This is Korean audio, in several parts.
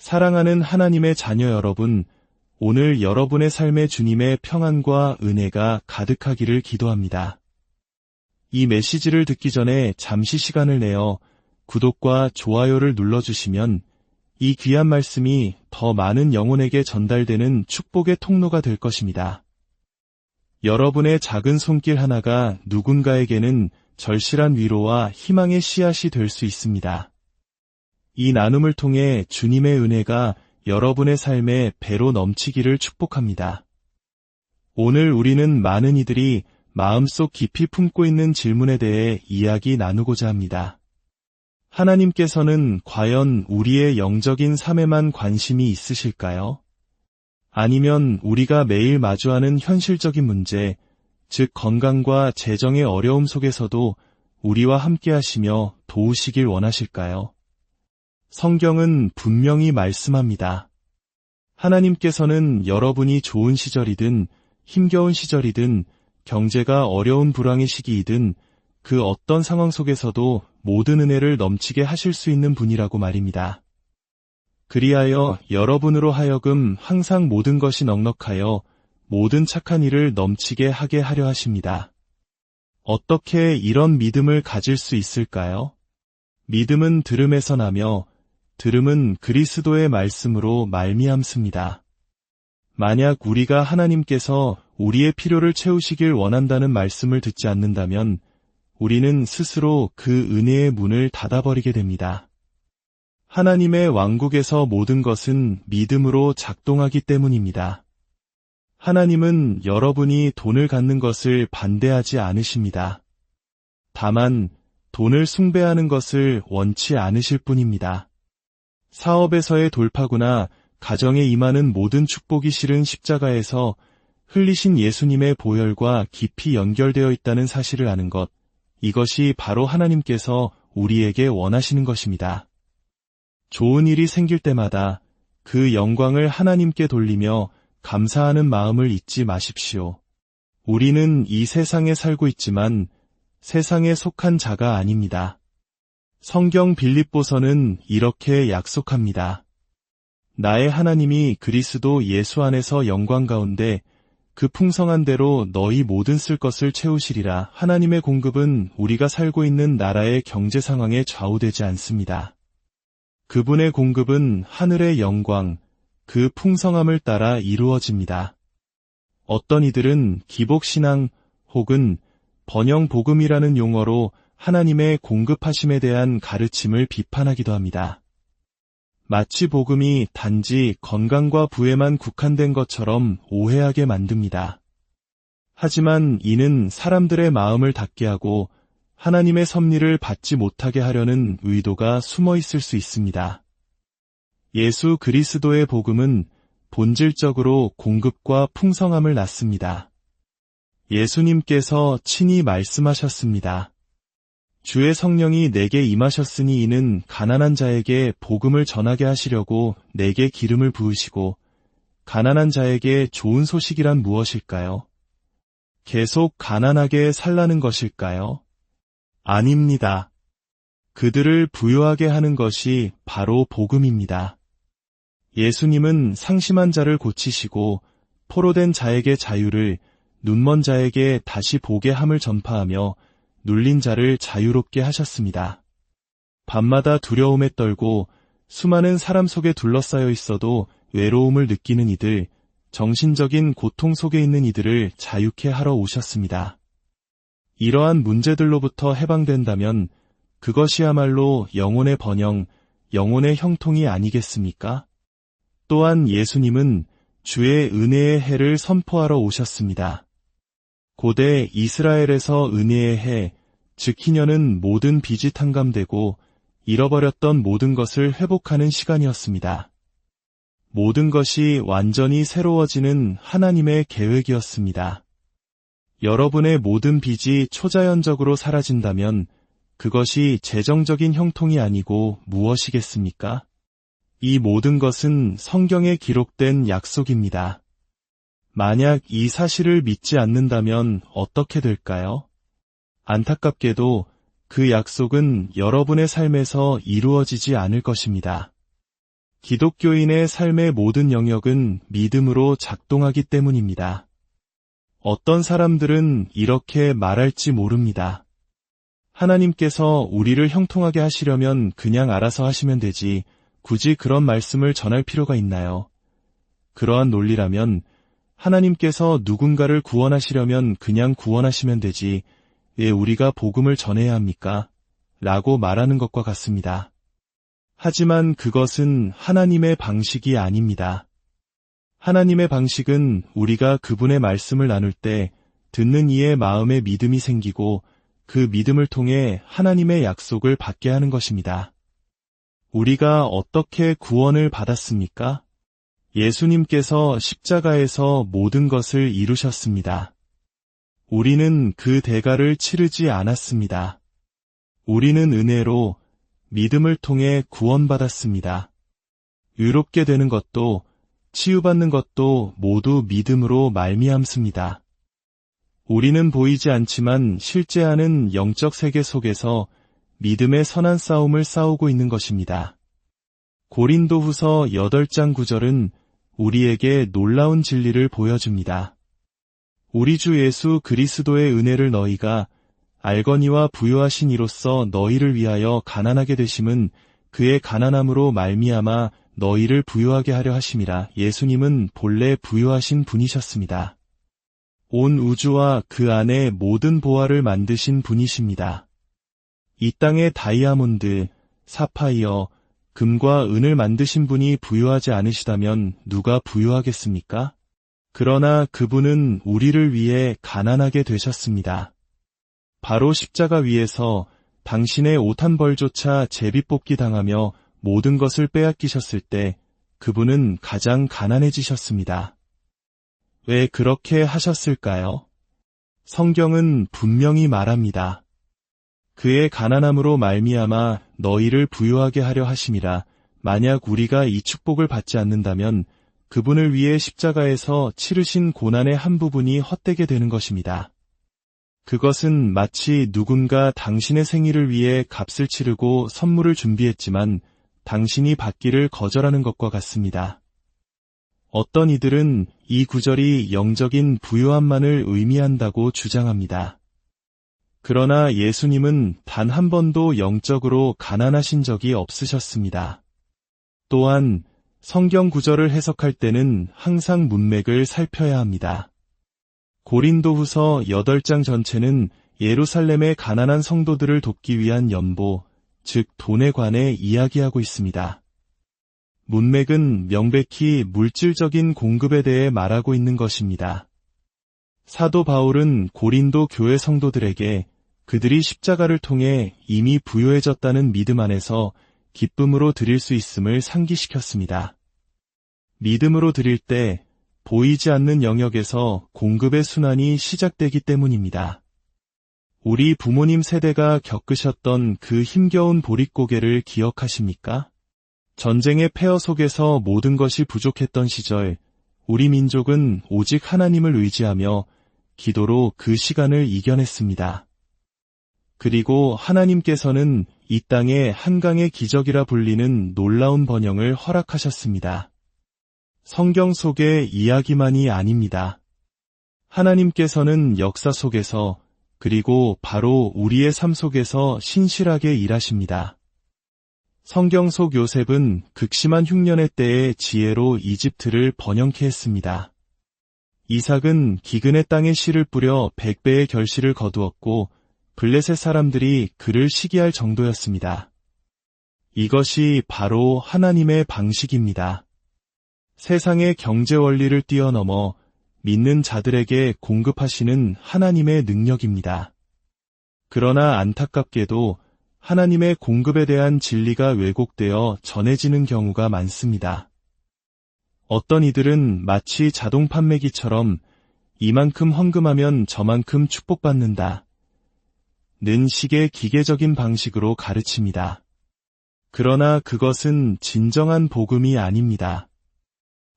사랑하는 하나님의 자녀 여러분, 오늘 여러분의 삶에 주님의 평안과 은혜가 가득하기를 기도합니다. 이 메시지를 듣기 전에 잠시 시간을 내어 구독과 좋아요를 눌러주시면 이 귀한 말씀이 더 많은 영혼에게 전달되는 축복의 통로가 될 것입니다. 여러분의 작은 손길 하나가 누군가에게는 절실한 위로와 희망의 씨앗이 될 수 있습니다. 이 나눔을 통해 주님의 은혜가 여러분의 삶에 배로 넘치기를 축복합니다. 오늘 우리는 많은 이들이 마음속 깊이 품고 있는 질문에 대해 이야기 나누고자 합니다. 하나님께서는 과연 우리의 영적인 삶에만 관심이 있으실까요? 아니면 우리가 매일 마주하는 현실적인 문제, 즉 건강과 재정의 어려움 속에서도 우리와 함께 하시며 도우시길 원하실까요? 성경은 분명히 말씀합니다. 하나님께서는 여러분이 좋은 시절이든 힘겨운 시절이든 경제가 어려운 불황의 시기이든 그 어떤 상황 속에서도 모든 은혜를 넘치게 하실 수 있는 분이라고 말입니다. 그리하여 여러분으로 하여금 항상 모든 것이 넉넉하여 모든 착한 일을 넘치게 하게 하려 하십니다. 어떻게 이런 믿음을 가질 수 있을까요? 믿음은 들음에서 나며 들음은 그리스도의 말씀으로 말미암습니다. 만약 우리가 하나님께서 우리의 필요를 채우시길 원한다는 말씀을 듣지 않는다면 우리는 스스로 그 은혜의 문을 닫아버리게 됩니다. 하나님의 왕국에서 모든 것은 믿음으로 작동하기 때문입니다. 하나님은 여러분이 돈을 갖는 것을 반대하지 않으십니다. 다만 돈을 숭배하는 것을 원치 않으실 뿐입니다. 사업에서의 돌파구나 가정에 임하는 모든 축복이 실은 십자가에서 흘리신 예수님의 보혈과 깊이 연결되어 있다는 사실을 아는 것, 이것이 바로 하나님께서 우리에게 원하시는 것입니다. 좋은 일이 생길 때마다 그 영광을 하나님께 돌리며 감사하는 마음을 잊지 마십시오. 우리는 이 세상에 살고 있지만 세상에 속한 자가 아닙니다. 성경 빌립보서는 이렇게 약속합니다. 나의 하나님이 그리스도 예수 안에서 영광 가운데 그 풍성한 대로 너희 모든 쓸 것을 채우시리라. 하나님의 공급은 우리가 살고 있는 나라의 경제 상황에 좌우되지 않습니다. 그분의 공급은 하늘의 영광, 그 풍성함을 따라 이루어집니다. 어떤 이들은 기복신앙 혹은 번영복음이라는 용어로 하나님의 공급하심에 대한 가르침을 비판하기도 합니다. 마치 복음이 단지 건강과 부에만 국한된 것처럼 오해하게 만듭니다. 하지만 이는 사람들의 마음을 닫게 하고 하나님의 섭리를 받지 못하게 하려는 의도가 숨어 있을 수 있습니다. 예수 그리스도의 복음은 본질적으로 공급과 풍성함을 낳습니다. 예수님께서 친히 말씀하셨습니다. 주의 성령이 내게 임하셨으니 이는 가난한 자에게 복음을 전하게 하시려고 내게 기름을 부으시고 가난한 자에게 좋은 소식이란 무엇일까요? 계속 가난하게 살라는 것일까요? 아닙니다. 그들을 부유하게 하는 것이 바로 복음입니다. 예수님은 상심한 자를 고치시고 포로된 자에게 자유를 눈먼 자에게 다시 보게 함을 전파하며 눌린 자를 자유롭게 하셨습니다. 밤마다 두려움에 떨고 수많은 사람 속에 둘러싸여 있어도 외로움을 느끼는 이들, 정신적인 고통 속에 있는 이들을 자유케 하러 오셨습니다. 이러한 문제들로부터 해방된다면 그것이야말로 영혼의 번영, 영혼의 형통이 아니겠습니까? 또한 예수님은 주의 은혜의 해를 선포하러 오셨습니다. 고대 이스라엘에서 은혜의 해, 즉 희년은 모든 빚이 탕감되고 잃어버렸던 모든 것을 회복하는 시간이었습니다. 모든 것이 완전히 새로워지는 하나님의 계획이었습니다. 여러분의 모든 빚이 초자연적으로 사라진다면 그것이 재정적인 형통이 아니고 무엇이겠습니까? 이 모든 것은 성경에 기록된 약속입니다. 만약 이 사실을 믿지 않는다면 어떻게 될까요? 안타깝게도 그 약속은 여러분의 삶에서 이루어지지 않을 것입니다. 기독교인의 삶의 모든 영역은 믿음으로 작동하기 때문입니다. 어떤 사람들은 이렇게 말할지 모릅니다. 하나님께서 우리를 형통하게 하시려면 그냥 알아서 하시면 되지, 굳이 그런 말씀을 전할 필요가 있나요? 그러한 논리라면 하나님께서 누군가를 구원하시려면 그냥 구원하시면 되지, 왜 우리가 복음을 전해야 합니까? 라고 말하는 것과 같습니다. 하지만 그것은 하나님의 방식이 아닙니다. 하나님의 방식은 우리가 그분의 말씀을 나눌 때 듣는 이의 마음에 믿음이 생기고 그 믿음을 통해 하나님의 약속을 받게 하는 것입니다. 우리가 어떻게 구원을 받았습니까? 예수님께서 십자가에서 모든 것을 이루셨습니다. 우리는 그 대가를 치르지 않았습니다. 우리는 은혜로 믿음을 통해 구원받았습니다. 의롭게 되는 것도 치유받는 것도 모두 믿음으로 말미암습니다. 우리는 보이지 않지만 실제 하는 영적 세계 속에서 믿음의 선한 싸움을 싸우고 있는 것입니다. 고린도 후서 8장 9절은 우리에게 놀라운 진리를 보여줍니다. 우리 주 예수 그리스도의 은혜를 너희가 알거니와 부요하신 이로써 너희를 위하여 가난하게 되심은 그의 가난함으로 말미암아 너희를 부유하게 하려 하심이라 예수님은 본래 부유하신 분이셨습니다. 온 우주와 그 안에 모든 보화를 만드신 분이십니다. 이 땅의 다이아몬드, 사파이어, 금과 은을 만드신 분이 부유하지 않으시다면 누가 부유하겠습니까? 그러나 그분은 우리를 위해 가난하게 되셨습니다. 바로 십자가 위에서 당신의 옷한 벌조차 제비뽑기 당하며 모든 것을 빼앗기셨을 때 그분은 가장 가난해지셨습니다. 왜 그렇게 하셨을까요? 성경은 분명히 말합니다. 그의 가난함으로 말미암아 너희를 부유하게 하려 하심이라 만약 우리가 이 축복을 받지 않는다면 그분을 위해 십자가에서 치르신 고난의 한 부분이 헛되게 되는 것입니다. 그것은 마치 누군가 당신의 생일을 위해 값을 치르고 선물을 준비했지만 당신이 받기를 거절하는 것과 같습니다. 어떤 이들은 이 구절이 영적인 부유함만을 의미한다고 주장합니다. 그러나 예수님은 단 한 번도 영적으로 가난하신 적이 없으셨습니다. 또한 성경 구절을 해석할 때는 항상 문맥을 살펴야 합니다. 고린도 후서 8장 전체는 예루살렘의 가난한 성도들을 돕기 위한 연보, 즉 돈에 관해 이야기하고 있습니다. 문맥은 명백히 물질적인 공급에 대해 말하고 있는 것입니다. 사도 바울은 고린도 교회 성도들에게 그들이 십자가를 통해 이미 부유해졌다는 믿음 안에서 기쁨으로 드릴 수 있음을 상기시켰습니다. 믿음으로 드릴 때 보이지 않는 영역에서 공급의 순환이 시작되기 때문입니다. 우리 부모님 세대가 겪으셨던 그 힘겨운 보릿고개를 기억하십니까? 전쟁의 폐허 속에서 모든 것이 부족했던 시절, 우리 민족은 오직 하나님을 의지하며 기도로 그 시간을 이겨냈습니다. 그리고 하나님께서는 이 땅에 한강의 기적이라 불리는 놀라운 번영을 허락하셨습니다. 성경 속의 이야기만이 아닙니다. 하나님께서는 역사 속에서 그리고 바로 우리의 삶 속에서 신실하게 일하십니다. 성경 속 요셉은 극심한 흉년의 때에 지혜로 이집트를 번영케 했습니다. 이삭은 기근의 땅에 씨를 뿌려 백배의 결실을 거두었고 블레셋 사람들이 그를 시기할 정도였습니다. 이것이 바로 하나님의 방식입니다. 세상의 경제 원리를 뛰어넘어 믿는 자들에게 공급하시는 하나님의 능력입니다. 그러나 안타깝게도 하나님의 공급에 대한 진리가 왜곡되어 전해지는 경우가 많습니다. 어떤 이들은 마치 자동 판매기처럼 이만큼 헌금하면 저만큼 축복받는다. 는 식의 기계적인 방식으로 가르칩니다. 그러나 그것은 진정한 복음이 아닙니다.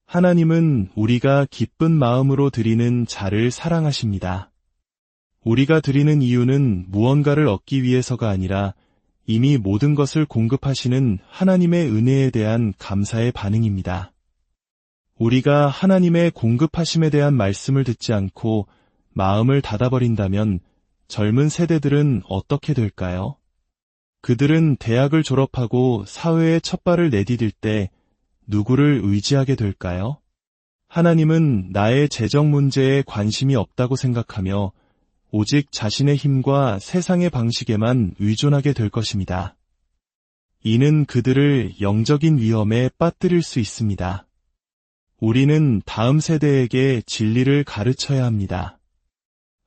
하나님은 우리가 기쁜 마음으로 드리는 자를 사랑하십니다. 우리가 드리는 이유는 무언가를 얻기 위해서가 아니라 이미 모든 것을 공급하시는 하나님의 은혜에 대한 감사의 반응입니다. 우리가 하나님의 공급하심에 대한 말씀을 듣지 않고 마음을 닫아버린다면 젊은 세대들은 어떻게 될까요? 그들은 대학을 졸업하고 사회에 첫 발을 내디딜 때 누구를 의지하게 될까요? 하나님은 나의 재정 문제에 관심이 없다고 생각하며 오직 자신의 힘과 세상의 방식에만 의존하게 될 것입니다. 이는 그들을 영적인 위험에 빠뜨릴 수 있습니다. 우리는 다음 세대에게 진리를 가르쳐야 합니다.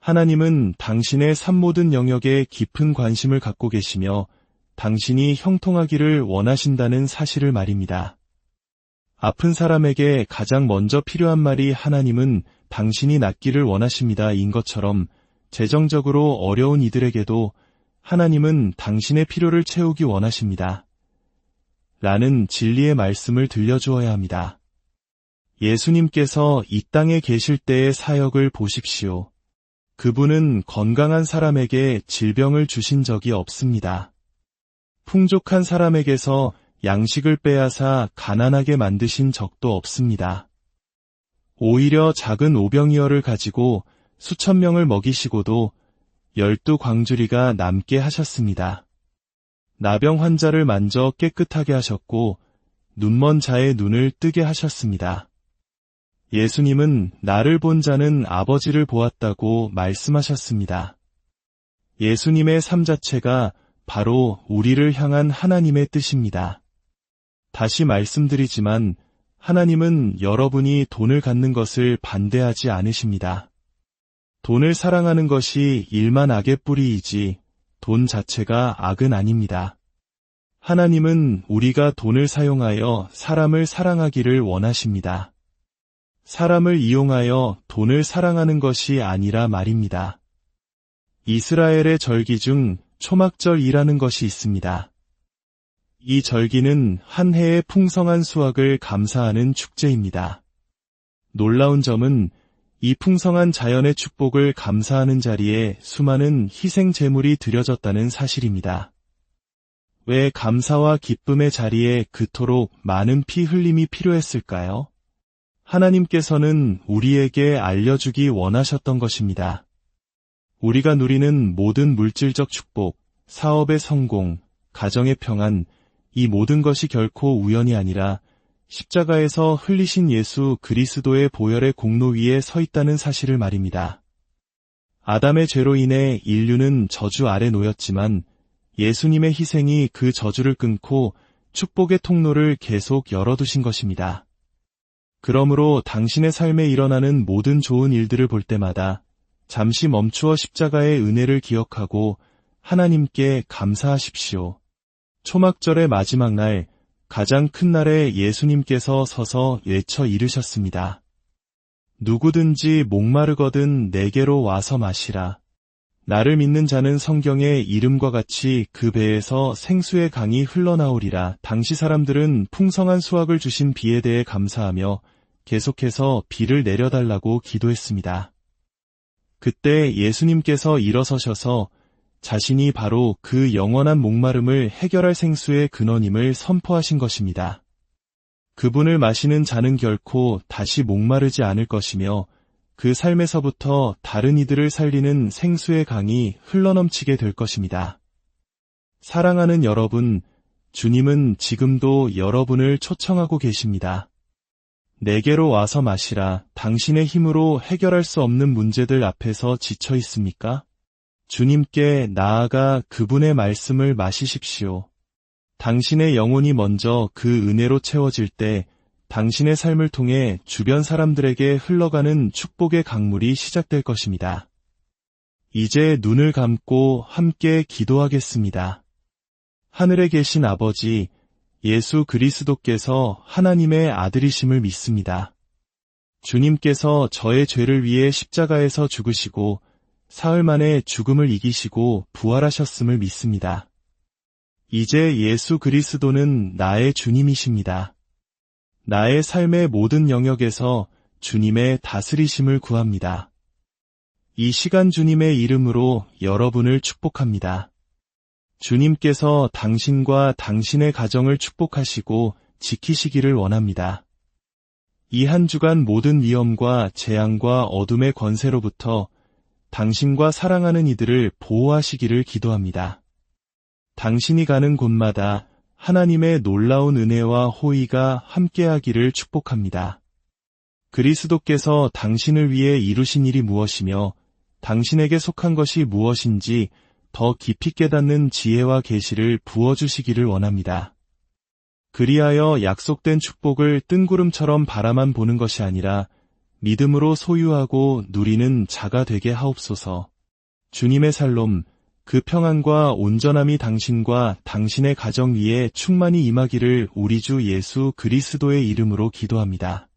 하나님은 당신의 삶 모든 영역에 깊은 관심을 갖고 계시며 당신이 형통하기를 원하신다는 사실을 말입니다. 아픈 사람에게 가장 먼저 필요한 말이 하나님은 당신이 낫기를 원하십니다. 인 것처럼 재정적으로 어려운 이들에게도 하나님은 당신의 필요를 채우기 원하십니다. 라는 진리의 말씀을 들려주어야 합니다. 예수님께서 이 땅에 계실 때의 사역을 보십시오. 그분은 건강한 사람에게 질병을 주신 적이 없습니다. 풍족한 사람에게서 양식을 빼앗아 가난하게 만드신 적도 없습니다. 오히려 작은 오병이어를 가지고 수천 명을 먹이시고도 열두 광주리가 남게 하셨습니다. 나병 환자를 만져 깨끗하게 하셨고 눈먼 자의 눈을 뜨게 하셨습니다. 예수님은 나를 본 자는 아버지를 보았다고 말씀하셨습니다. 예수님의 삶 자체가 바로 우리를 향한 하나님의 뜻입니다. 다시 말씀드리지만 하나님은 여러분이 돈을 갖는 것을 반대하지 않으십니다. 돈을 사랑하는 것이 일만 악의 뿌리이지 돈 자체가 악은 아닙니다. 하나님은 우리가 돈을 사용하여 사람을 사랑하기를 원하십니다. 사람을 이용하여 돈을 사랑하는 것이 아니라 말입니다. 이스라엘의 절기 중 초막절이라는 것이 있습니다. 이 절기는 한 해의 풍성한 수확을 감사하는 축제입니다. 놀라운 점은 이 풍성한 자연의 축복을 감사하는 자리에 수많은 희생 제물이 드려졌다는 사실입니다. 왜 감사와 기쁨의 자리에 그토록 많은 피 흘림이 필요했을까요? 하나님께서는 우리에게 알려주기 원하셨던 것입니다. 우리가 누리는 모든 물질적 축복, 사업의 성공, 가정의 평안, 이 모든 것이 결코 우연이 아니라 십자가에서 흘리신 예수 그리스도의 보혈의 공로 위에 서 있다는 사실을 말입니다. 아담의 죄로 인해 인류는 저주 아래 놓였지만 예수님의 희생이 그 저주를 끊고 축복의 통로를 계속 열어두신 것입니다. 그러므로 당신의 삶에 일어나는 모든 좋은 일들을 볼 때마다 잠시 멈추어 십자가의 은혜를 기억하고 하나님께 감사하십시오. 초막절의 마지막 날, 가장 큰 날에 예수님께서 서서 외쳐 이르셨습니다. 누구든지 목마르거든 내게로 와서 마시라. 나를 믿는 자는 성경의 이름과 같이 그 배에서 생수의 강이 흘러나오리라. 당시 사람들은 풍성한 수확을 주신 비에 대해 감사하며 계속해서 비를 내려달라고 기도했습니다. 그때 예수님께서 일어서셔서 자신이 바로 그 영원한 목마름을 해결할 생수의 근원임을 선포하신 것입니다. 그분을 마시는 자는 결코 다시 목마르지 않을 것이며 그 삶에서부터 다른 이들을 살리는 생수의 강이 흘러넘치게 될 것입니다. 사랑하는 여러분, 주님은 지금도 여러분을 초청하고 계십니다. 내게로 와서 마시라. 당신의 힘으로 해결할 수 없는 문제들 앞에서 지쳐 있습니까? 주님께 나아가 그분의 말씀을 마시십시오. 당신의 영혼이 먼저 그 은혜로 채워질 때 당신의 삶을 통해 주변 사람들에게 흘러가는 축복의 강물이 시작될 것입니다. 이제 눈을 감고 함께 기도하겠습니다. 하늘에 계신 아버지, 예수 그리스도께서 하나님의 아들이심을 믿습니다. 주님께서 저의 죄를 위해 십자가에서 죽으시고 사흘 만에 죽음을 이기시고 부활하셨음을 믿습니다. 이제 예수 그리스도는 나의 주님이십니다. 나의 삶의 모든 영역에서 주님의 다스리심을 구합니다. 이 시간 주님의 이름으로 여러분을 축복합니다. 주님께서 당신과 당신의 가정을 축복하시고 지키시기를 원합니다. 이 한 주간 모든 위험과 재앙과 어둠의 권세로부터 당신과 사랑하는 이들을 보호하시기를 기도합니다. 당신이 가는 곳마다 하나님의 놀라운 은혜와 호의가 함께하기를 축복합니다. 그리스도께서 당신을 위해 이루신 일이 무엇이며 당신에게 속한 것이 무엇인지 더 깊이 깨닫는 지혜와 계시를 부어주시기를 원합니다. 그리하여 약속된 축복을 뜬구름처럼 바라만 보는 것이 아니라 믿음으로 소유하고 누리는 자가 되게 하옵소서. 주님의 살롬, 그 평안과 온전함이 당신과 당신의 가정 위에 충만히 임하기를 우리 주 예수 그리스도의 이름으로 기도합니다.